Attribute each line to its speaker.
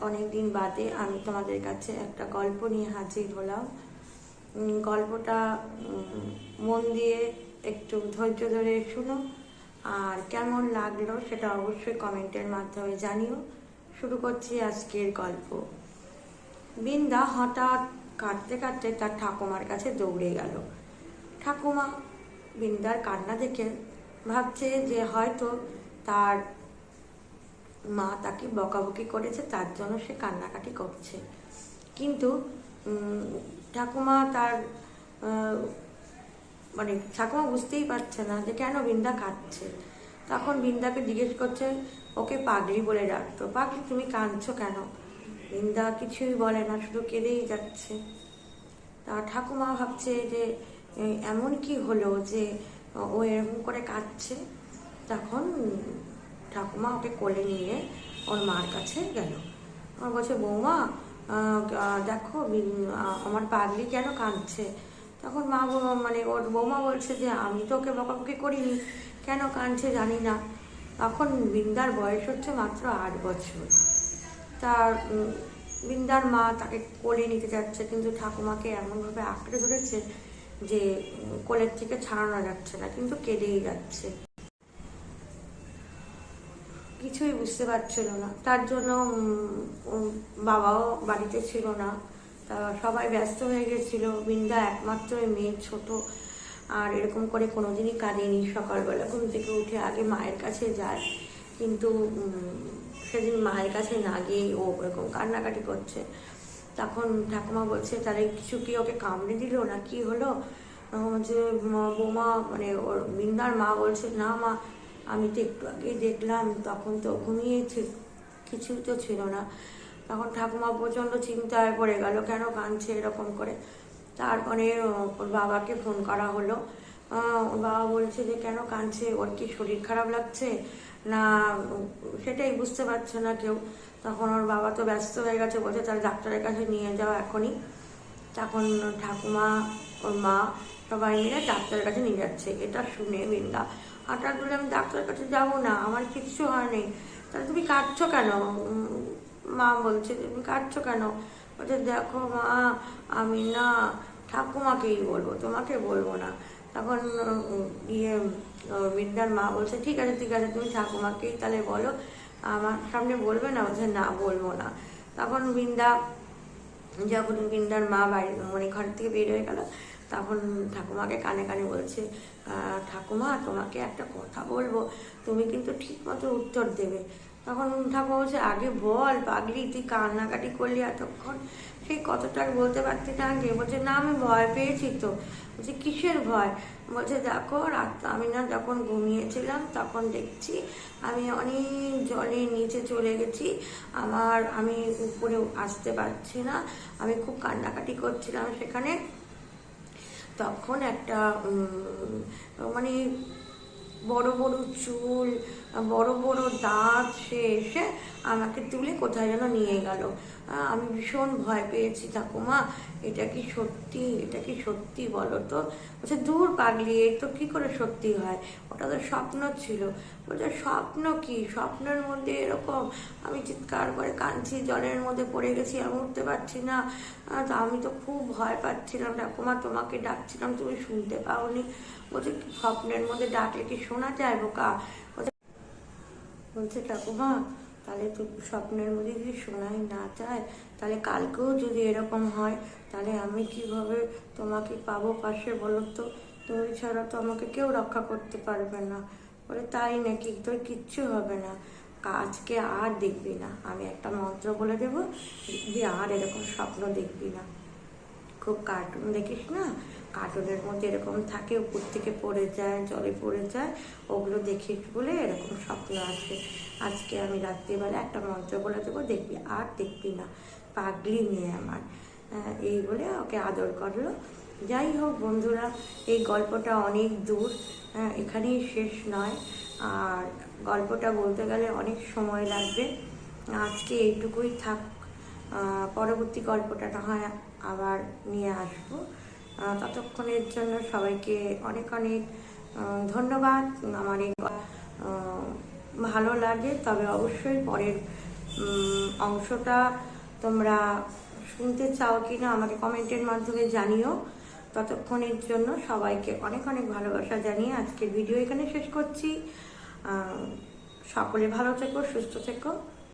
Speaker 1: অনেক দিন বাদে আমি তোমাদের কাছে একটা গল্প নিয়ে হাজির হলাম। গল্পটা মন দিয়ে একটু ধৈর্য ধরে শুনো। আর কেমন লাগল সেটা অবশ্যই কমেন্টের মাধ্যমে জানিও। শুরু করছি আজকের গল্প। বিন্দা হঠাৎ কাঁদতে কাঁদতে তার ঠাকুমার কাছে দৌড়ে গেল। ঠাকুমা, বিন্দার কান্না দেখে ভাবছে যে হয়তো তার মা তাকে বকাবকি করেছে, তার জন্য সে কান্নাকাটি করছে। কিন্তু ঠাকুমা তার মানে ঠাকুমা বুঝতেই পারছে না যে কেন বৃন্দা কাঁদছে। তখন বৃন্দাকে জিজ্ঞেস করছে, ওকে পাগলি বলে ডাকতো। পাগলি, তুমি কাঁদছো কেন? বৃন্দা কিছুই বলে না, শুধু কেঁদেই যাচ্ছে। তা ঠাকুমা ভাবছে যে, এমন কি হলো যে ও এরকম করে কাঁদছে? তখন ঠাকুমা ওকে কোলে নিয়ে ওর মার কাছে গেল। আমার বলছে, বৌমা দেখো আমার পাগলি কেন কাঁদছে? তখন মা মানে ওর বৌমা বলছে যে, আমি তো ওকে বকাবকি করিনি। কেন কাঁদছে জানি না। তখন বৃন্দার বয়স হচ্ছে মাত্র আট বছর। তার বৃন্দার মা তাকে কোলে নিতে যাচ্ছে, কিন্তু ঠাকুমাকে এমনভাবে আঁকড়ে ধরেছে যে, কোলের থেকে ছাড়ানো যাচ্ছে না, কিন্তু কেঁদেই যাচ্ছে। কিছুই বুঝতে পারছিল না। তার জন্য বাবাও বাড়িতে ছিল না। তা সবাই ব্যস্ত হয়ে গেছিল। বৃন্দা একমাত্র মেয়ে ছোট। আর এরকম করে কোনোদিনই কাঁদেনি। সকালবেলা ঘুম থেকে উঠে আগে মায়ের কাছে যায়। কিন্তু সেদিন মায়ের কাছে না গিয়ে ও এরকম কান্নাকাটি করছে। তখন ঠাকুমা বলছে, তাহলে কিছু কি ওকে কামড়ে দিল না কি হলো? বলছে বৌমা মানে ওর বৃন্দার মা বলছে, না মা আমি তো একটু আগেই দেখলাম, তখন তো ঘুমিয়েছে কিছু তো ছিল না। তখন ঠাকুমা প্রচণ্ড চিন্তায় পড়ে গেল, কেন কাঁদছে এরকম করে। তারপরে ওর বাবাকে ফোন করা হলো। ওর বাবা বলছে যে, কেন কাঁদছে? ওর কি শরীর খারাপ লাগছে? না, সেটাই বুঝতে পারছে না কেউ। তখন ওর বাবা তো ব্যস্ত হয়ে গেছে, বলছে তাহলে ডাক্তারের কাছে নিয়ে যাও এখনই। তখন ঠাকুমা, ওর মা সবাই মিলে ডাক্তারের কাছে নিয়ে যাচ্ছে। এটা শুনে বৃন্দা হঠাৎ বলে আমি ডাক্তারের কাছে যাব না, আমার কিচ্ছু হয়নি তাহলে তুমি কাঁদছো কেন? মা বলছে, তুমি কাঁদছো কেন? বলছে, দেখো মা, আমি না ঠাকুমাকেই বলব, তোমাকে বলব না। তখন ইয়ে বৃন্দার মা বলছে, ঠিক আছে ঠিক আছে, তুমি ঠাকুমাকেই তাহলে বলো। আমার সামনে বলবে না, বলছে, না, বলব না। তখন বৃন্দা, যখন বৃন্দার মা বাড়ি মানে ঘর থেকে বের হয়ে গেল তখন ঠাকুমাকে কানে কানে বলছে ঠাকুমা, তোমাকে একটা কথা বলব। তুমি কিন্তু ঠিক মতো উত্তর দেবে। তখন ঠাকুমা বলছে, আগে বল, পাগলি, তুই কান্নাকাটি করলি এতক্ষণ। সেই আর বলতে পারতি না আগে। বলছে, না, আমি ভয় পেয়েছি তো। বলছে, কিসের ভয়? বলছে, দেখো, রাত, আমি না যখন ঘুমিয়েছিলাম, তখন দেখছি আমি অনেক জলের নিচে চলে গেছি। আমার, আমি উপরে আসতে পারছি না। আমি খুব কান্নাকাটি করছিলাম সেখানে। তখন একটা মানে বড় বড় চুল বড় বড় দাঁত সে এসে আমাকে তুলে কোথায় যেন নিয়ে গেল। আমি ভীষণ ভয় পেয়েছি, ঠাকুমা, এটা কি সত্যি? এটা কি সত্যি বলো তো বলছে, দূর পাগলি এ তো কি করে সত্যি হয়? ওটা তো স্বপ্ন ছিল। বলছে, স্বপ্ন কি? স্বপ্নের মধ্যে এরকম আমি চিৎকার করে কাঁদছি, জলের মধ্যে পড়ে গেছি আমি উঠতে পারছি না। তা আমি তো খুব ভয় পাচ্ছিলাম, ঠাকুমা, তোমাকে ডাকছিলাম, তুমি শুনতে পাওনি। বলছে স্বপ্নের মধ্যে ডাকলে কি শোনা যায় বোকা? বলছে ঠাকুমা তাহলে তো স্বপ্নের মধ্যে যদি শোনাই না চায়, তাহলে কালকেও যদি এরকম হয়, তাহলে আমি কীভাবে তোমাকে পাবো পাশে বলো তো? তুমি ছাড়া তো আমাকে কেউ রক্ষা করতে পারবে না। বলে, তাই নাকি? তোর কিচ্ছু হবে না। আজকে আর দেখবি না। আমি একটা মন্ত্র বলে দেবো দেখবি আর এরকম স্বপ্ন দেখবি না। খুব কার্টুন দেখিস না? কার্টুনের মধ্যে এরকম থাকে উপর থেকে পড়ে যায় জলে পড়ে যায় ওগুলো দেখিস বলে এরকম স্বপ্ন আসে আজকে আমি রাত্রিবেলা একটা মন্ত্র বলে দেবো দেখবি আর দেখবি না। পাগলি মেয়ে আমার। আহ, এই বলে ওকে আদর করল। যাই হোক বন্ধুরা এই গল্পটা অনেক দূর হ্যাঁ, এখানেই শেষ নয়। আর গল্পটা বলতে গেলে অনেক সময় লাগবে। আজকে এইটুকুই থাক পরবর্তী গল্পটা না হয় আবার নিয়ে আসব। ততক্ষণের জন্য সবাইকে অনেক অনেক ধন্যবাদ। আমার এই ভালো লাগে, তবে অবশ্যই পরের অংশটা তোমরা শুনতে চাও কি না আমাকে কমেন্টের মাধ্যমে জানিও। ততক্ষণের জন্য সবাইকে অনেক অনেক ভালোবাসা জানিয়ে আজকের ভিডিও এখানে শেষ করছি। সকলে ভালো থেকো, সুস্থ থেকো।